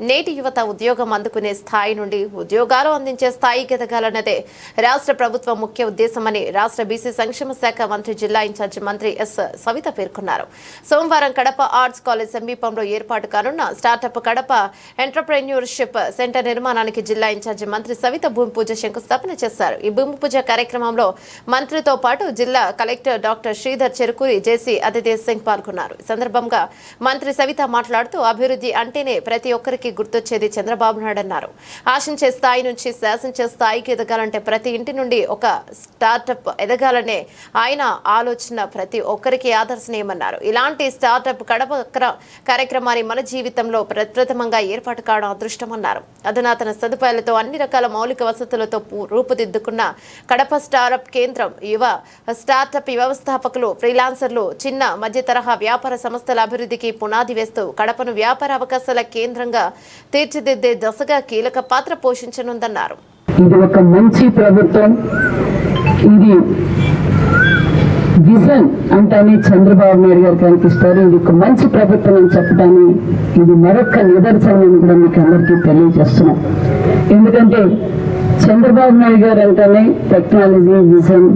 నేటి యువత ఉద్యోగం అందుకునే స్థాయి నుండి ఉద్యోగాలు అందించే స్థాయికి ఎదగాలన్నదే రాష్ట్ర ప్రభుత్వం ముఖ్య ఉద్దేశమని రాష్ట్ర బీసీ సంక్షేమ శాఖ మంత్రి జిల్లా ఇన్ఛార్జి మంత్రి ఎస్ సవిత పేర్కొన్నారు. సోమవారం కడప ఆర్ట్స్ కాలేజ్ సమీపంలో ఏర్పాటు కానున్న స్టార్టప్ కడప ఎంటర్ప్రెన్యూర్షిప్ సెంటర్ నిర్మాణానికి జిల్లా ఇన్ఛార్జి మంత్రి సవిత భూమి పూజ శంకుస్థాపన చేశారు. ఈ భూమి పూజ కార్యక్రమంలో మంత్రితో పాటు జిల్లా collector doctor Sridhar Cherukuri JC Aditi Singh పాల్గొన్నారు. ఈ సందర్భంగా మంత్రి సవిత మాట్లాడుతూ అభివృద్ధి అంటేనే ప్రతి ఒక్కరికి గుర్తొచ్చేది చంద్రబాబు నాయుడు అన్నారు. ఆశించే స్థాయి నుంచి శాసించే స్థాయికి ఎదగాలంటే ప్రతి ఇంటి నుండి ఒక స్టార్టప్ ఎదగాలనే ఆయన ఆలోచన ప్రతి ఒక్కరికి ఆదర్శనీయమన్నారు. ఇలాంటి స్టార్టప్ కడప కార్యక్రమాన్ని మన జీవితంలో ప్రప్రథమంగా ఏర్పాటు కావడం అదృష్టమన్నారు. అధునాతన సదుపాయాలతో అన్ని రకాల మౌలిక వసతులతో రూపుదిద్దుకున్న కడప స్టార్టప్ కేంద్రం యువ స్టార్టప్ వ్యవస్థాపకులు ఫ్రీలాన్సర్లు చిన్న మధ్య తరహా వ్యాపార సంస్థల అభివృద్ధికి పునాది వేస్తూ కడపను వ్యాపార అవకాశాల కేంద్రంగా తీర్చిదిద్దే దశగా కీలక పాత్ర పోషించనుందన్నారు. ఇది ఒక మంచి ప్రభుత్వం. ఇది విజన్ అంటేనే చంద్రబాబు నాయుడు గారు కనిపిస్తారు ఇది ఒక మంచి ప్రభుత్వం అని చెప్పడానికి ఇది మరొక నిదర్శనం అని కూడా మీకు అందరికీ తెలియజేస్తున్నాం. ఎందుకంటే చంద్రబాబు నాయుడు గారు అంటేనే టెక్నాలజీ విజన్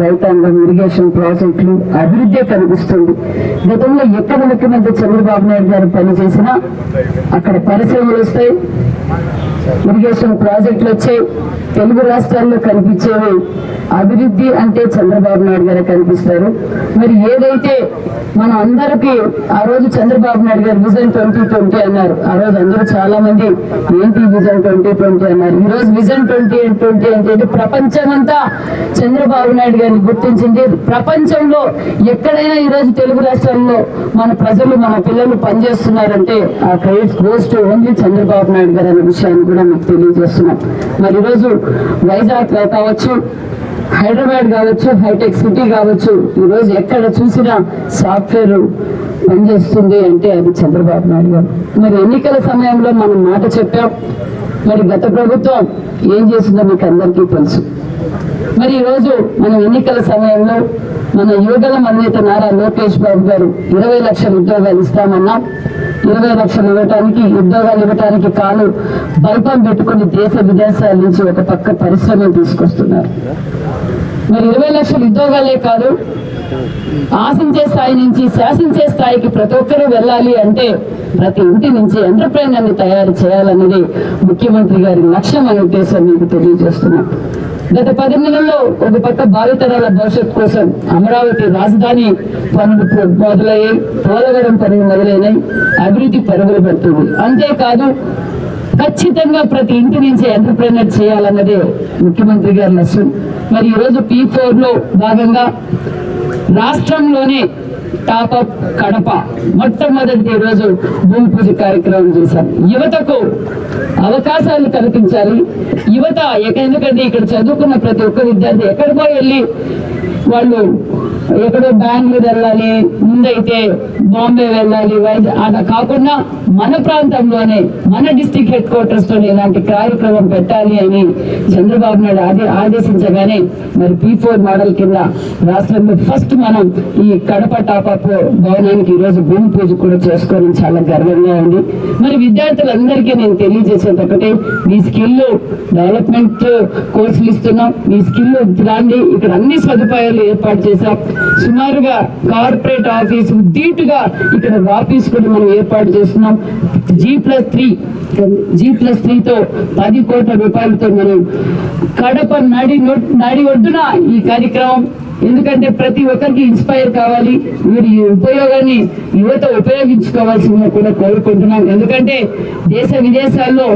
రైతాంగం ఇరిగేషన్ ప్రాజెక్టులు అభివృద్ధి కనిపిస్తుంది గతంలో ఎక్కడ ముఖ్యమంత్రి చంద్రబాబు నాయుడు గారు పనిచేసినా అక్కడ పరిశ్రమలు వస్తాయి. ఇరిగేషన్ ప్రాజెక్టులు వచ్చాయి తెలుగు రాష్ట్రాల్లో కనిపించేవి అభివృద్ధి అంటే చంద్రబాబు నాయుడు గారే కనిపిస్తారు. మరి ఏదైతే మనం అందరికీ ఆ రోజు చంద్రబాబు నాయుడు గారు విజన్ ట్వంటీ ట్వంటీ అన్నారు. ఆ రోజు అందరూ చాలా మంది ఏంటి విజన్ ట్వంటీ ట్వంటీ అన్నారు. ఈ రోజు విజన్ ట్వంటీ ట్వంటీ అంటే ప్రపంచం ప్రపంచమంతా చంద్రబాబు నాయుడు గారిని గుర్తించింది. ప్రపంచంలో ఎక్కడైనా ఈ రోజు తెలుగు రాష్ట్రాల్లో మన ప్రజలు మన పిల్లలు పనిచేస్తున్నారంటే ఆ credit goes to only Chandrababu Naidu garu అనే విషయాన్ని కూడా మీకు తెలియజేస్తున్నాం. మరి ఈరోజు వైజాగ్ కావచ్చు హైదరాబాద్ కావచ్చు హైటెక్ సిటీ కావచ్చు ఈరోజు ఎక్కడ చూసినా సాఫ్ట్వేర్ పనిచేస్తుంది అంటే అది చంద్రబాబు నాయుడు గారు. మరి ఎన్నికల సమయంలో మనం మాట చెప్పాం. మరి గత ప్రభుత్వం ఏం చేసిందో మీకు అందరికీ తెలుసు. మరి ఈరోజు రోజు మనం ఎన్నికల సమయంలో మన యువగల అన్వేత నారా లోకేష్ బాబు గారు ఇరవై లక్షల ఉద్యోగాలు ఇస్తామన్నాం ఇరవై లక్షలు ఇవ్వటానికి ఉద్యోగాలు ఇవ్వటానికి కాలు బల్పం పెట్టుకుని దేశ విదేశాల నుంచి ఒక పక్క పరిశ్రమలు తీసుకొస్తున్నారు. మరి ఇరవై లక్షల ఉద్యోగాలే కాదు ఆశించే స్థాయి నుంచి శాసించే స్థాయికి ప్రతి ఒక్కరూ వెళ్ళాలి అంటే ప్రతి ఇంటి నుంచి ఎంటర్ప్రైనర్ని తయారు చేయాలన్నది ముఖ్యమంత్రి గారి లక్ష్యం అనే ఉద్దేశం మీకు తెలియజేస్తున్నాం. గత పది నెలల్లో ఒక పక్క భావితరాల భవిష్యత్ కోసం అమరావతి రాజధాని పనులు మొదలయ్యాయి. పోలవరం పనులు మొదలైనాయి. అభివృద్ధి పరుగులు పెడుతుంది. అంతేకాదు ఖచ్చితంగా ప్రతి ఇంటి నుంచి ఎంటర్ప్రైనర్ చేయాలన్నదే ముఖ్యమంత్రి గారి లక్ష్యం. మరి ఈరోజు పీ ఫోర్లో భాగంగా రాష్ట్రంలోనే టాపప్ కడప మొట్టమొదటి రోజు భూమి పూజ కార్యక్రమం చేశారు. యువతకు అవకాశాలు కల్పించాలి యువత ఎందుకంటే ఇక్కడ చదువుకున్న ప్రతి ఒక్క విద్యార్థి ఎక్కడికో వెళ్ళి వాళ్ళు ఎక్కడో బెంగళూరు వెళ్ళాలి ముందైతే బాంబే వెళ్ళాలి వైజాగ్ అలా కాకుండా మన ప్రాంతంలోనే మన డిస్టిక్ హెడ్ క్వార్టర్స్ తోనే ఇలాంటి కార్యక్రమం పెట్టాలి అని చంద్రబాబు నాయుడు ఆదే ఆదేశించగానే మరి పీ ఫోర్ మోడల్ కింద రాష్ట్రంలో ఫస్ట్ మనం ఈ కడప టాపప్ భవనానికి ఈరోజు భూమి పూజ కూడా చేసుకోవడం చాలా గర్వంగా ఉంది. మరి విద్యార్థులందరికీ నేను తెలియజేసేది ఒకటి మీ స్కిల్ డెవలప్మెంట్ కోర్సులు ఇస్తున్నాం మీ స్కిల్ రాండి ఇక్కడ అన్ని సదుపాయాలు ఏర్పాటు చేశాం. సుమారుగా కార్పొరేట్ ఆఫీస్ ధీటుగా ఇక్కడ ఆఫీస్ కూడా మనం ఏర్పాటు చేస్తున్నాం. G plus three G plus త్రీతో పది కోట్ల రూపాయలతో మనం కడప నడి నడి ఒడ్డున ఈ కార్యక్రమం ఎందుకంటే ప్రతి ఒక్కరికి ఇన్స్పైర్ కావాలి. వీరి ఉపయోగాన్ని యువత ఉపయోగించుకోవాల్సిందిగా కూడా కోరుకుంటున్నాం. ఎందుకంటే దేశ విదేశాల్లో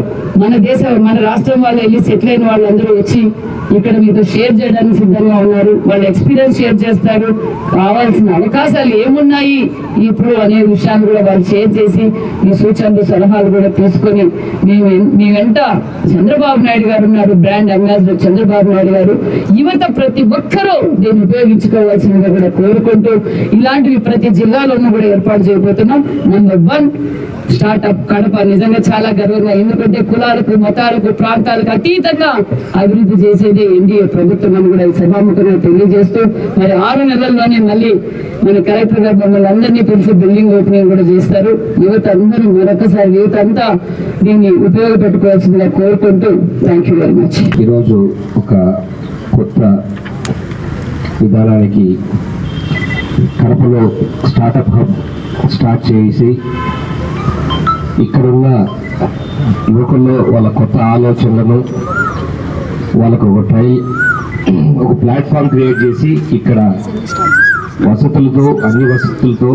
మన దేశ మన రాష్ట్రం వాళ్ళు వెళ్ళి సెటిల్ అయిన వాళ్ళందరూ వచ్చి ఇక్కడ మీతో షేర్ చేయడానికి సిద్ధంగా ఉన్నారు. వాళ్ళ ఎక్స్పీరియన్స్ షేర్ చేస్తారు. కావాల్సిన అవకాశాలు ఏమున్నాయి? ఇప్పుడు అనే విషయాన్ని కూడా వాళ్ళు షేర్ చేసి మీ సూచనలు సలహాలు కూడా తీసుకొని మీ మీ వెంట చంద్రబాబు నాయుడు గారు ఉన్నారు. బ్రాండ్ అంబాసిడర్ చంద్రబాబు నాయుడు గారు. యువత ప్రతి ఒక్కరూ దీన్ని ఉపయోగించుకోవాల్సిందిగా కూడా కోరుకుంటూ ఇలాంటివి ప్రతి జిల్లాలోనూ కూడా ఏర్పాటు చేయబోతున్నాం. నెంబర్ వన్ స్టార్ట్అప్ కడప నిజంగా చాలా గర్వంగా ఎందుకంటే కులాలకు మతాలకు ప్రాంతాలకు అతీతంగా అభివృద్ధి చేసేది ఎన్డీఏ ప్రభుత్వం అని కూడా ఈ సభాముఖంగా తెలియజేస్తూ మరి ఆరు నెలల్లోనే మళ్ళీ మన కలెక్టర్ గారు మమ్మల్ని అందరినీ పిలిచి బిల్డింగ్ ఓపెనింగ్ కూడా చేస్తారు. యువత అందరూ మరొకసారి యువత అంతా దీన్ని ఉపయోగపెట్టుకోవాల్సిందిగా కోరుకుంటూ థ్యాంక్ యూ వెరీ మచ్ ఈరోజు ఒక కొత్త విధానానికి కడపలో స్టార్టప్ హబ్ స్టార్ట్ చేసి ఇక్కడున్న యువకుల్లో వాళ్ళ కొత్త ఆలోచనలను వాళ్ళకు ఒక ట్రై ఒక ప్లాట్ఫామ్ క్రియేట్ చేసి ఇక్కడ వసతులతో అన్ని వసతులతో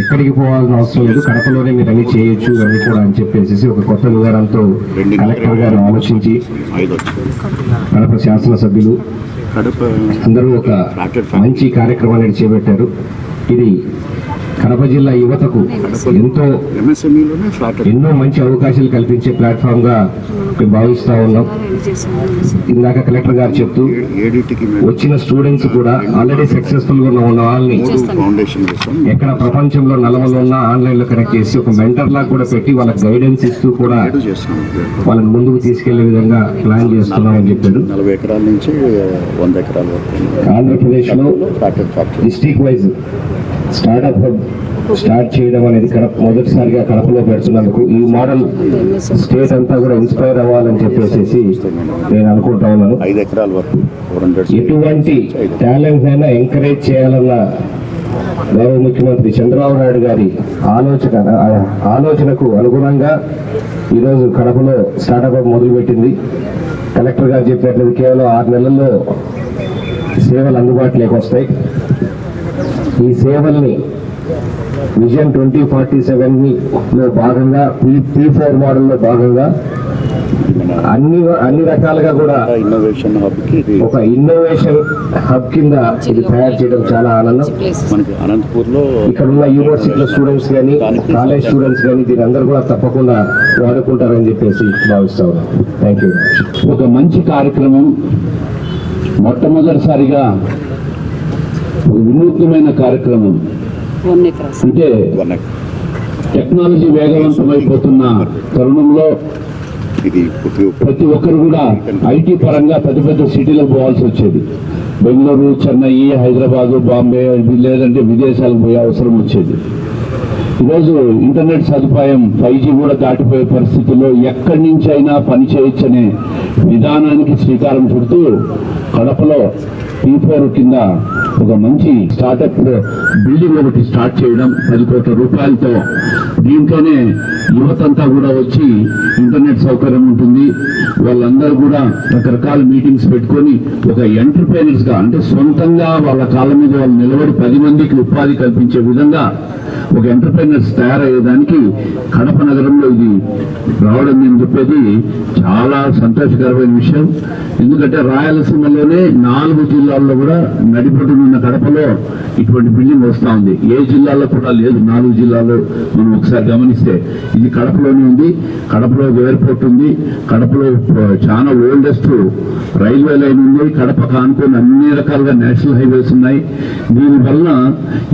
ఎక్కడికి పోవాల్సిన అవసరం లేదు. కడపలోనే మీరు అన్ని చేయొచ్చు అన్ని కూడా అని చెప్పేసి ఒక కొత్త విధానంతో కలెక్టర్ గారు ఆలోచించి కడప శాసనసభ్యులు అందరూ ఒక మంచి కార్యక్రమాన్ని చేపట్టారు. ఇది కడప జిల్లా యువతకు ఎంతో ఎన్నో మంచి అవకాశాలు కల్పించే ప్లాట్ఫామ్గా మేము భావిస్తా ఉన్నాం. ఇందాక కలెక్టర్ గారు చెప్తూ వచ్చిన స్టూడెంట్స్ కూడా ఆల్రెడీ సక్సెస్ఫుల్గా ఉన్న వాళ్ళని ఎక్కడ ప్రపంచంలో నలవలో ఉన్న ఆన్లైన్లో కనెక్ట్ చేసి ఒక మెంటర్ లాగా కూడా పెట్టి వాళ్ళకి గైడెన్స్ ఇస్తూ కూడా వాళ్ళని ముందుకు తీసుకెళ్ళే విధంగా ప్లాన్ చేస్తున్నామని చెప్పారు నలభై ఎకరాల నుంచి వంద ఎకరాల వరకు ఆంధ్రప్రదేశ్లో flat factory district wise startup hub start చేయడం అనేది కడప మొదటిసారిగా కడపలో పెడుతున్నందుకు ఈ మోడల్ స్టేట్ అంతా కూడా ఇన్స్పైర్ అవ్వాలని చెప్పేసి నేను అనుకుంటా ఉన్నాను. ఐదు ఎకరాల వరకు ఎటువంటి టాలెంట్ అయినా ఎంకరేజ్ చేయాలన్న గౌరవ ముఖ్యమంత్రి చంద్రబాబు నాయుడు గారి ఆలోచన ఆలోచనకు అనుగుణంగా ఈరోజు కడపలో స్టార్టప్ హబ్ మొదలుపెట్టింది. కలెక్టర్ గారు చెప్పినట్లు కేవలం ఆరు నెలల్లో సేవలు అందుబాటులోకి వస్తాయి. ఈ సేవల్ని విజన్ ట్వంటీ ఫార్టీ సెవెన్లో భాగంగా పీ పీ ఫోర్ మోడల్లో భాగంగా అన్ని అన్ని రకాలుగా కూడా ఇన్నోవేషన్ హబ్కి ఇది ఒక ఇన్నోవేషన్ హబ్ కింద ఇది తయారు చేయడం చాలా ఆనందం. మనకి అనంతపూర్లో ఇక్కడ ఉన్న యూనివర్సిటీల స్టూడెంట్స్ కానీ కాలేజ్ స్టూడెంట్స్ కానీ దీని అందరూ కూడా తప్పకుండా వాడుకుంటారని చెప్పేసి భావిస్తా ఉన్నాను థ్యాంక్ యూ ఒక మంచి కార్యక్రమం మొట్టమొదటిసారిగా ఒక వినూత్నమైన కార్యక్రమం. అంటే టెక్నాలజీ వేగవంతమైపోతున్న తరుణంలో ప్రతి ఒక్కరు కూడా ఐటీ పరంగా పెద్ద పెద్ద సిటీలకు పోవాల్సి వచ్చేది. బెంగళూరు చెన్నై హైదరాబాదు బాంబే లేదంటే విదేశాలకు పోయే అవసరం వచ్చేది. ఈరోజు ఇంటర్నెట్ సదుపాయం ఫైవ్ జీ కూడా దాటిపోయే పరిస్థితుల్లో ఎక్కడి నుంచి అయినా పని చేయొచ్చనే విధానానికి శ్రీకారం చుడుతూ కడపలో పీ ఫోర్ కింద ఒక మంచి స్టార్టప్ బిల్డింగ్ ఒకటి స్టార్ట్ చేయడం పది కోట్ల రూపాయలతో దీంట్లోనే యువతంతా కూడా వచ్చి ఇంటర్నెట్ సౌకర్యం ఉంటుంది. వాళ్ళందరూ కూడా రకరకాల మీటింగ్స్ పెట్టుకొని ఒక ఎంటర్ప్రైనర్స్గా అంటే సొంతంగా వాళ్ళ కాళ్ళ మీద వాళ్ళు నిలబడి పది మందికి ఉపాధి కల్పించే విధంగా ఒక ఎంటర్ప్రైనర్స్ తయారయ్యేదానికి కడప నగరంలో ఇది రావడం నేను చెప్పేది చాలా సంతోషకరమైన విషయం. ఎందుకంటే రాయలసీమలోనే నాలుగు జిల్లాల్లో కూడా నడిపడుతున్న కడపలో ఇటువంటి బిల్డింగ్ వస్తూ ఉంది. ఏ జిల్లాలో కూడా లేదు. నాలుగు జిల్లాలో మనం ఒకసారి గమనిస్తే ఇది కడపలోనే ఉంది. కడపలో ఎయిర్పోర్ట్ ఉంది. కడపలో చాలా ఓల్డెస్ట్ రైల్వే లైన్ ఉంది. కడప కానుకొని అన్ని రకాలుగా నేషనల్ హైవేస్ ఉన్నాయి. దీనివల్ల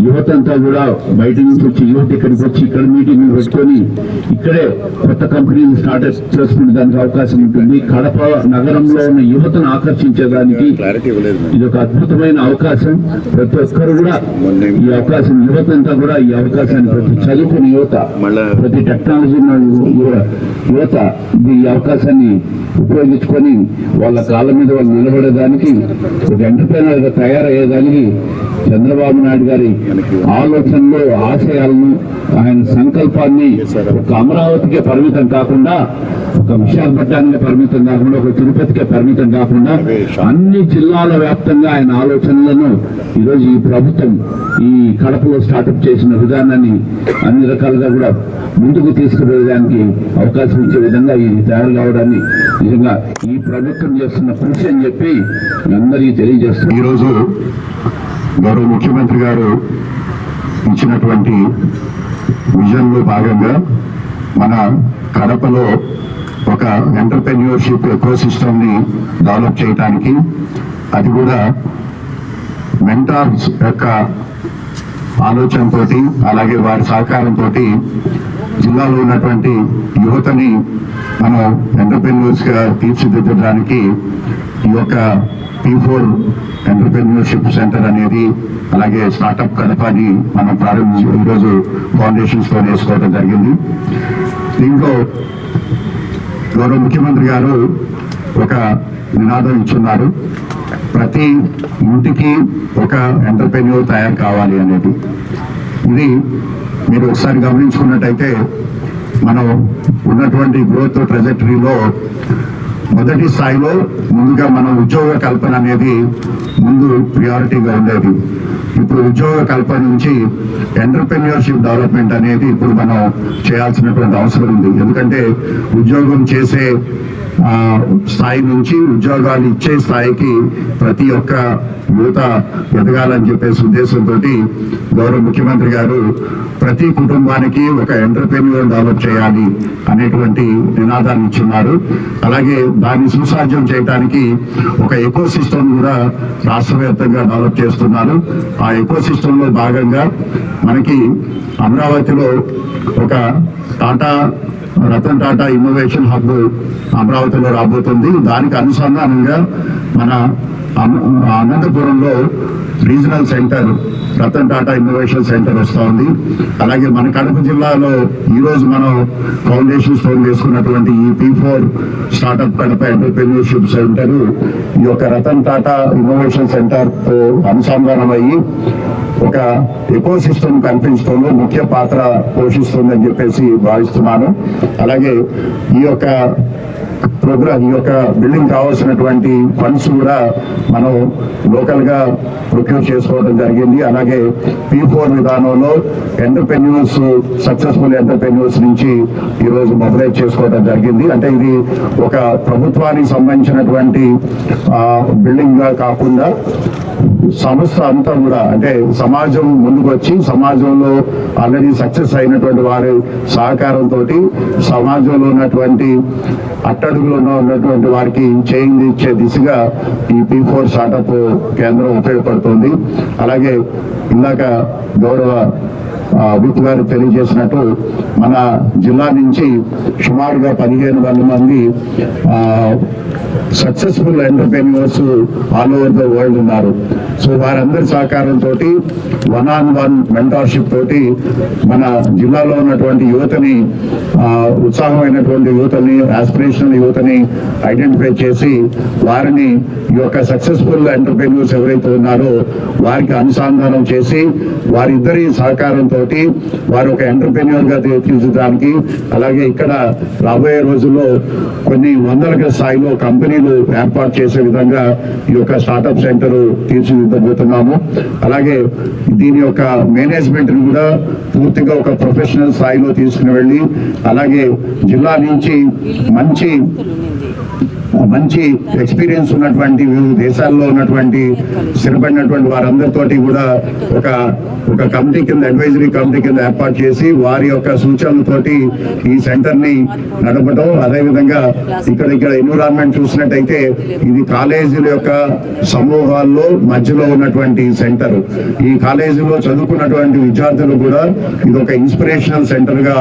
యువత అంతా కూడా బయట నుంచి వచ్చి యువత ఇక్కడికి వచ్చి ఇక్కడ మీటింగ్ పెట్టుకొని ఇక్కడే కొత్త కంపెనీలు స్టార్ట్ చేసుకునే దానికి అవకాశం ఉంటుంది. కడప నగరంలో ఉన్న యువతను ఆకర్షించేదానికి ఇది ఒక అద్భుతమైన అవకాశం. ప్రతి ఒక్కరు కూడా ఈ అవకాశం యువత అంతా కూడా ఈ అవకాశాన్ని ప్రతి చదువుకున్న యువత ప్రతి టెక్నాలజీ యువత ఈ అవకాశాన్ని ఉపయోగించుకొని వాళ్ళ కాళ్ళ మీద వాళ్ళు నిలబడేదానికి ఒక ఎంటర్ప్రైనర్గా తయారయ్యేదానికి చంద్రబాబు నాయుడు గారి ఆలోచనలు ఆశయాలను ఆయన సంకల్పాన్ని ఒక అమరావతికే పరిమితం కాకుండా ఒక విశాఖపట్నానికి పరిమితం కాకుండా ఒక తిరుపతికే పరిమితం కాకుండా అన్ని జిల్లాల వ్యాప్తంగా ఆయన ఆలోచనలను ఈరోజు ఈ ప్రభుత్వం ఈ కడపలో స్టార్టప్ చేసిన విధానాన్ని అన్ని రకాలుగా కూడా ముందుకు తీసుకువెళ్ళడానికి అవకాశం ఇచ్చే విధంగా ఇది తయారు కావడాన్ని నిజంగా ఈ ప్రభుత్వం చేస్తున్న కృషి అని చెప్పి అందరికి అందరికీ తెలియజేస్తున్నాను ఈరోజు గౌరవ ముఖ్యమంత్రి గారు ఇచ్చినటువంటి విజన్లో భాగంగా మన కడపలో ఒక ఎంటర్ప్రెన్యూర్షిప్ ఎకో డెవలప్ చేయడానికి అది కూడా మెంటార్స్ యొక్క ఆలోచనతో అలాగే వారి సహకారంతో జిల్లాలో ఉన్నటువంటి యువతని మనం ఎంటర్ప్రెన్యూర్స్గా తీర్చిదిద్దడానికి ఈ యొక్క పీ ఫోర్ ఎంటర్ప్రెన్యూర్షిప్ సెంటర్ అనేది అలాగే స్టార్టప్ కడపని మనం ప్రారంభించి ఈరోజు ఫౌండేషన్స్తో వేసుకోవడం జరిగింది. దీంట్లో గౌరవ ముఖ్యమంత్రి గారు ఒక నినాదం ఇచ్చున్నారు. ప్రతి ఇంటికి ఒక ఎంటర్ప్రెన్యూర్ తయారు కావాలి అనేది. ఇది మీరు ఒకసారి గమనించుకున్నట్టయితే మనం ఉన్నటువంటి గ్రోత్ ట్రెజెక్టరీలో మొదటి స్థాయిలో ముందుగా మనం ఉద్యోగ కల్పన అనేది ముందు ప్రియారిటీగా ఉండేది. ఇప్పుడు ఉద్యోగ కల్పన నుంచి ఎంటర్ప్రెన్యూర్షిప్ డెవలప్మెంట్ అనేది ఇప్పుడు మనం చేయాల్సినటువంటి అవసరం ఉంది. ఎందుకంటే ఉద్యోగం చేసే స్థాయి నుంచి ఉద్యోగాలు ఇచ్చే స్థాయికి ప్రతి ఒక్క యువత ఎదగాలని చెప్పేసి ఉద్దేశంతో గౌరవ ముఖ్యమంత్రి గారు ప్రతి కుటుంబానికి ఒక ఎంటర్ప్రెన్యూర్ డెవలప్ చేయాలి అనేటువంటి నినాదాన్ని ఇచ్చున్నారు. అలాగే దాన్ని సుసాధ్యం చేయడానికి ఒక ఎకో సిస్టమ్ కూడా రాష్ట్ర వ్యాప్తంగా డెవలప్ చేస్తున్నారు. ఆ ఎకో సిస్టమ్ భాగంగా మనకి అమరావతిలో ఒక టాటా రతన్ టాటా ఇన్నోవేషన్ హబ్ అమరావతిలో రాబోతుంది. దానికి అనుసంధానంగా మన అనంతపురంలో regional centre Ratan Tata innovation centre వస్తూ ఉంది. అలాగే మన కడప జిల్లాలో ఈరోజు మనం ఫౌండేషన్ స్టోన్ వేసుకున్నటువంటి ఈ P four startup Kadapa entrepreneurship centre ఈ యొక్క రతన్ టాటా ఇన్నోవేషన్ సెంటర్తో అనుసంధానం అయ్యి ఒక ఎకో సిస్టమ్ కల్పించడంలో ముఖ్య పాత్ర పోషిస్తుందని చెప్పేసి భావిస్తున్నాను. అలాగే ఈ యొక్క ప్రోగ్రామ్ ఈ యొక్క బిల్డింగ్ కావాల్సినటువంటి ఫండ్స్ కూడా మనం లోకల్గా ప్రొక్యూర్ చేసుకోవడం జరిగింది. అలాగే పీ ఫోర్ విధానంలో ఎంటర్ప్రెన్యూర్స్ సక్సెస్ఫుల్ ఎంటర్ప్రెన్యూర్స్ నుంచి ఈరోజు రోజు మొబిలైజ్ చేసుకోవడం జరిగింది. అంటే ఇది ఒక ప్రభుత్వానికి సంబంధించినటువంటి బిల్డింగ్గా కాకుండా సంస్థ అంతా కూడా అంటే సమాజం ముందుకు వచ్చి సమాజంలో ఆల్రెడీ సక్సెస్ అయినటువంటి వారి సహకారంతో సమాజంలో ఉన్నటువంటి అట్టడుగులో ఉన్నటువంటి వారికి చేయింది ఇచ్చే దిశగా ఈ పీ ఫోర్ స్టార్టప్ కేంద్రం ఉపయోగపడుతుంది. అలాగే ఇందాక గౌరవ ఆ, విత్ గారు తెలియజేసినట్టు మన జిల్లా నుంచి సుమారుగా పదిహేను వందల మంది successful entrepreneurs all over the world ఉన్నారు. సో వారందరి సహకారంతో వన్ ఆన్ వన్ మెంటార్షిప్ తోటి మన జిల్లాలో ఉన్నటువంటి యువతని ఉత్సాహమైనటువంటి యువతని ఆస్పిరేషనల్ యువతని ఐడెంటిఫై చేసి వారిని ఈ యొక్క సక్సెస్ఫుల్ ఎంటర్ప్రెన్యూర్స్ ఎవరైతే ఉన్నారో వారికి అనుసంధానం చేసి వారిద్దరి సహకారంతో వారు ఒక ఎంటర్ప్రెన్యూర్గా తీర్చిదానికి అలాగే ఇక్కడ రాబోయే రోజుల్లో కొన్ని వందల స్థాయిలో కంపెనీలు ఏర్పాటు చేసే విధంగా ఈ యొక్క స్టార్టప్ సెంటర్ తీర్చిదిద్దబోతున్నాము అలాగే దీని యొక్క మేనేజ్మెంట్ని కూడా పూర్తిగా ఒక ప్రొఫెషనల్ స్థాయిలో తీసుకుని వెళ్ళి అలాగే జిల్లా నుంచి మంచి మంచి ఎక్స్పీరియన్స్ ఉన్నటువంటి వివిధ దేశాల్లో ఉన్నటువంటి స్థిరపడినటువంటి వారందరితోటి కూడా ఒక ఒక కమిటీ కింద అడ్వైజరీ కమిటీ కింద ఏర్పాటు చేసి వారి యొక్క సూచనలతోటి ఈ సెంటర్ని నడపడం అదేవిధంగా ఇక్కడ ఇక్కడ ఎన్విరాన్మెంట్ చూసినట్టయితే ఇది కాలేజీల యొక్క సమూహాల్లో మధ్యలో ఉన్నటువంటి సెంటర్ ఈ కాలేజీలో చదువుకున్నటువంటి విద్యార్థులు కూడా ఇది ఒక ఇన్స్పిరేషనల్ సెంటర్గా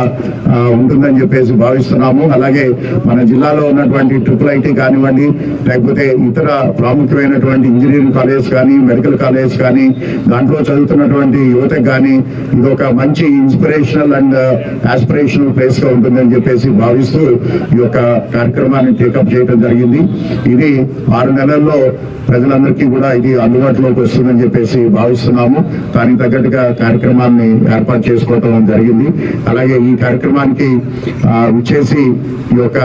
ఉంటుందని చెప్పేసి భావిస్తున్నాము. అలాగే మన జిల్లాలో ఉన్నటువంటి ట్రిపుల్ ఐటీ కానివ్వండి లేకపోతే ఇతర ప్రాముఖ్యమైనటువంటి ఇంజనీరింగ్ కాలేజ్ కానీ మెడికల్ కాలేజ్ కానీ దాంట్లో చదువుతున్నటువంటి యువతకు కానీ ఇది ఒక మంచి ఇన్స్పిరేషనల్ అండ్ uh, ఆస్పిరేషనల్ ప్లేస్గా ఉంటుందని చెప్పేసి భావిస్తూ ఈ యొక్క కార్యక్రమాన్ని టేకప్ చేయడం జరిగింది. ఇది ఆరు నెలల్లో ప్రజలందరికీ కూడా ఇది అందుబాటులోకి వస్తుందని చెప్పేసి భావిస్తున్నాము. దానికి తగ్గట్టుగా కార్యక్రమాన్ని ఏర్పాటు చేసుకోవటం జరిగింది. అలాగే ఈ కార్యక్రమానికి వచ్చేసి విచ్చేసి ఈ యొక్క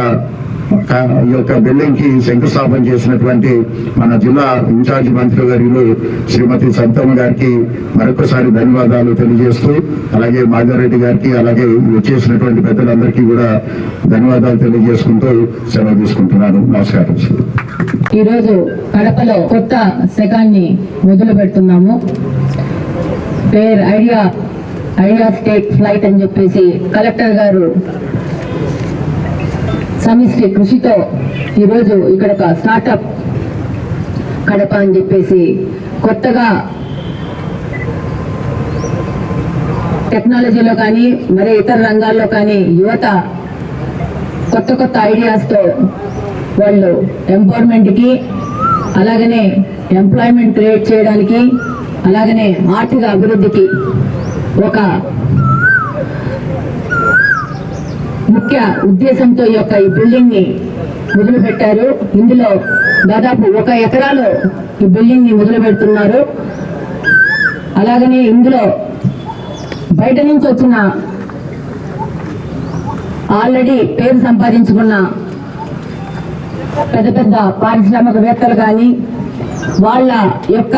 ఈ యొక్క బిల్డింగ్కి శంకుస్థాపన చేసినటువంటి మన జిల్లా ఇన్ఛార్జ్ మంత్రి గారు శ్రీమతి సంతమ్మ గారికి మరొకసారి ధన్యవాదాలు తెలియజేస్తూ అలాగే మాధవరెడ్డి గారికి అలాగే వచ్చేసినటువంటి పెద్దలందరికీ కూడా ధన్యవాదాలు తెలియజేసుకుంటూ సెలవు తీసుకుంటున్నాను. నమస్కారం ఈరోజు కడపలో కొత్త శకాన్ని మొదలు పెడుతున్నాము ఐడియా ఐడియా స్టేట్ ఫ్లైట్ అని చెప్పేసి కలెక్టర్ గారు సమిష్టి కృషితో ఈరోజు ఇక్కడ ఒక స్టార్టప్ కడప అని చెప్పేసి కొత్తగా టెక్నాలజీలో కానీ మరి ఇతర రంగాల్లో కానీ యువత కొత్త కొత్త ఐడియాస్తో వాళ్ళు ఎంపవర్మెంట్కి అలాగనే ఎంప్లాయ్మెంట్ క్రియేట్ చేయడానికి అలాగనే ఆర్థిక అభివృద్ధికి ఒక ముఖ్య ఉద్దేశంతో ఈ యొక్క ఈ బిల్డింగ్ని మొదలు పెట్టారు ఇందులో దాదాపు ఒక ఎకరాలో ఈ బిల్డింగ్ని మొదలు పెడుతున్నారు అలాగనే ఇందులో బయట నుంచి వచ్చిన ఆల్రెడీ పేరు సంపాదించుకున్న పెద్ద పెద్ద పారిశ్రామికవేత్తలు కానీ వాళ్ళ యొక్క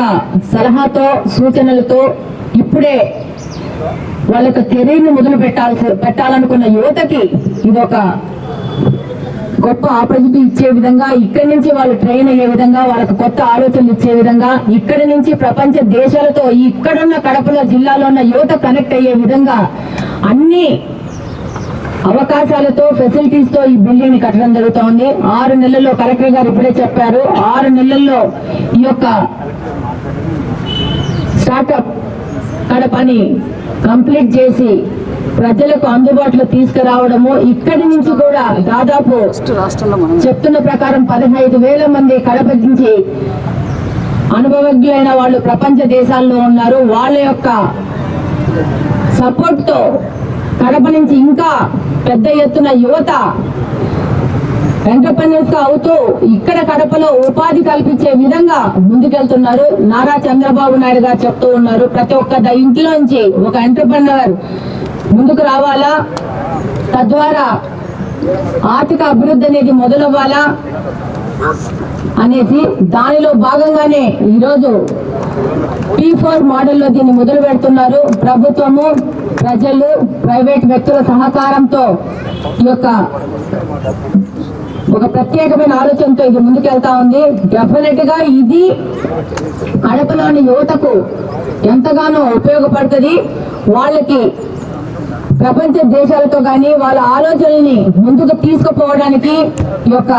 సలహాతో సూచనలతో ఇప్పుడే వాళ్ళ యొక్క కెరీర్ మొదలు పెట్టాల్సి పెట్టాలనుకున్న యువతకి ఇది ఒక గొప్ప ఆపర్చునిటీ ఇచ్చే విధంగా ఇక్కడి నుంచి వాళ్ళు ట్రైన్ అయ్యే విధంగా వాళ్ళకు కొత్త ఆలోచనలు ఇచ్చే విధంగా ఇక్కడి నుంచి ప్రపంచ దేశాలతో ఇక్కడున్న కడపలో జిల్లాలో ఉన్న యువత కనెక్ట్ అయ్యే విధంగా అన్ని అవకాశాలతో ఫెసిలిటీస్తో ఈ బిల్డింగ్ని కట్టడం జరుగుతోంది. ఆరు నెలల్లో కలెక్టర్ గారు ఇప్పుడే చెప్పారు. ఆరు నెలల్లో ఈ యొక్క స్టార్ట్అప్ కడపని కంప్లీట్ చేసి ప్రజలకు అందుబాటులో తీసుకురావడము ఇక్కడి నుంచి కూడా దాదాపు చెప్తున్న ప్రకారం పదహైదు వేల మంది కడప నుంచి అనుభవజ్ఞులైన వాళ్ళు ప్రపంచ దేశాల్లో ఉన్నారు. వాళ్ళ యొక్క సపోర్ట్తో కడప నుంచి ఇంకా పెద్ద ఎత్తున యువత ఎంటర్ప్రెన్యూర్స్గా అవుతూ ఇక్కడ కడపలో ఉపాధి కల్పించే విధంగా ముందుకెళ్తున్నారు. నారా చంద్రబాబు నాయుడు గారు చెప్తూ ఉన్నారు ప్రతి ఒక్క ద- ఇంటిలోంచి ఒక ఎంటర్ప్రెన్యూర్ ముందుకు రావాలా? తద్వారా ఆర్థిక అభివృద్ధి అనేది మొదలవ్వాలా? అనేది దానిలో భాగంగానే ఈరోజు పీ ఫోర్ మోడల్లో దీన్ని మొదలు పెడుతున్నారు. ప్రభుత్వము ప్రజలు ప్రైవేట్ వ్యక్తుల సహకారంతో ఈ యొక్క ఒక ప్రత్యేకమైన ఆలోచనతో ఇది ముందుకెళ్తా ఉంది. డెఫినెట్గా ఇది కడపలోని యువతకు ఎంతగానో ఉపయోగపడుతుంది. వాళ్ళకి ప్రపంచ దేశాలతో కానీ వాళ్ళ ఆలోచనల్ని ముందుకు తీసుకుపోవడానికి ఈ యొక్క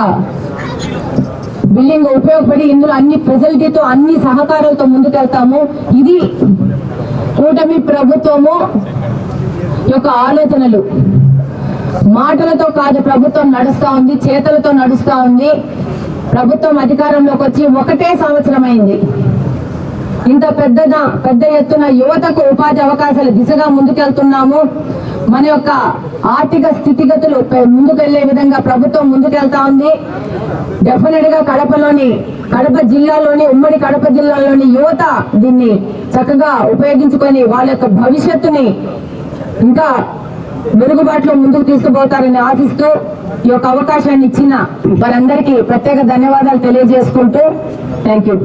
బిల్డింగ్ ఉపయోగపడి ఇందులో అన్ని ఫెసిలిటీతో అన్ని సహకారాలతో ముందుకెళ్తాము. ఇది కూటమి ప్రభుత్వము యొక్క ఆలోచనలు. మాటలతో కాదు ప్రభుత్వం నడుస్తా ఉంది చేతలతో నడుస్తా ఉంది. ప్రభుత్వం అధికారంలోకి వచ్చి ఒకటే సంవత్సరం అయింది. ఇంత పెద్దద పెద్ద ఎత్తున యువతకు ఉపాధి అవకాశాల దిశగా ముందుకెళ్తున్నాము. మన యొక్క ఆర్థిక స్థితిగతులు ముందుకెళ్ళే విధంగా ప్రభుత్వం ముందుకెళ్తా ఉంది. డెఫినెట్గా కడపలోని కడప జిల్లాలోని ఉమ్మడి కడప జిల్లాలోని యువత దీన్ని చక్కగా ఉపయోగించుకొని వాళ్ళ యొక్క భవిష్యత్తుని ఇంకా మెరుగుబాటులో ముందుకు తీసుకుపోతారని ఆశిస్తూ ఈ యొక్క అవకాశాన్ని ఇచ్చిన వారందరికీ ప్రత్యేక ధన్యవాదాలు తెలియజేసుకుంటూ థ్యాంక్ యూ.